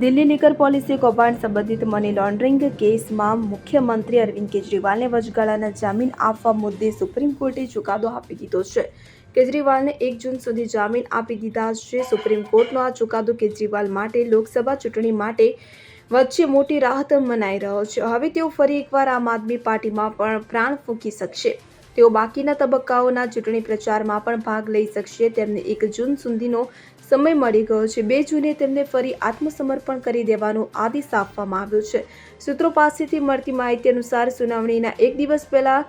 Delhi liquor પોલીસે કૌભાંડ સંબંધિત મની લોન્ડરિંગ કેસમાં મુખ્યમંત્રી અરવિંદ કેજરીવાલને વચગાળાના જામીન આપવા મુદ્દે સુપ્રીમ કોર્ટે ચુકાદો આપી દીધો છે. કેજરીવાલને એક જૂન સુધી જામીન આપી દીધા છે. સુપ્રીમ કોર્ટનો આ ચુકાદો કેજરીવાલ માટે લોકસભા ચૂંટણી માટે વચ્ચે મોટી રાહત મનાઈ રહ્યો છે. હવે તેઓ ફરી એકવાર આમ આદમી પાર્ટીમાં પણ પ્રાણ ફૂંકી શકશે. તેઓ બાકીના તબક્કાઓના ચૂંટણી પ્રચારમાં પણ ભાગ લઈ શકશે. તેમને એક જૂન સુધીનો સમય મળી ગયો છે. બે જૂને તેમને ફરી આત્મસમર્પણ કરી દેવાનો આદેશ આપવામાં આવ્યો છે. સૂત્રો પાસેથી મળતી માહિતી અનુસાર સુનાવણીના એક દિવસ પહેલા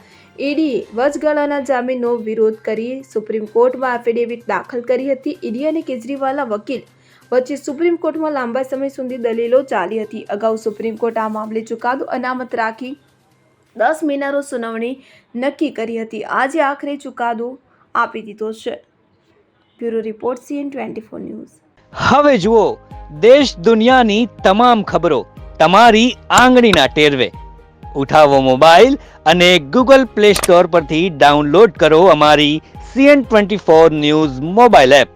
ઈડીએ વચગાળાના જામીનનો વિરોધ કરી સુપ્રીમ કોર્ટમાં એફિડેવિટ દાખલ કરી હતી. ઈડી અને કેજરીવાલના વકીલ વચ્ચે સુપ્રીમ કોર્ટમાં લાંબા સમય સુધી દલીલો ચાલી હતી. અગાઉ સુપ્રીમ કોર્ટ આ મામલે ચુકાદો અનામત રાખી દસ મહિનાનો સુનાવણી નક્કી કરી હતી. આજે આખરે ચુકાદો આપી દીધો છે. Bureau report CN twenty four news. હવે જુઓ, દેશ દુનિયાની તમામ ખબરો તમારી આંગળીના ટેરવે. ઉઠાવો મોબાઈલ અને ગૂગલ પ્લે સ્ટોર પરથી ડાઉનલોડ કરો અમારી CN twenty four news mobile app.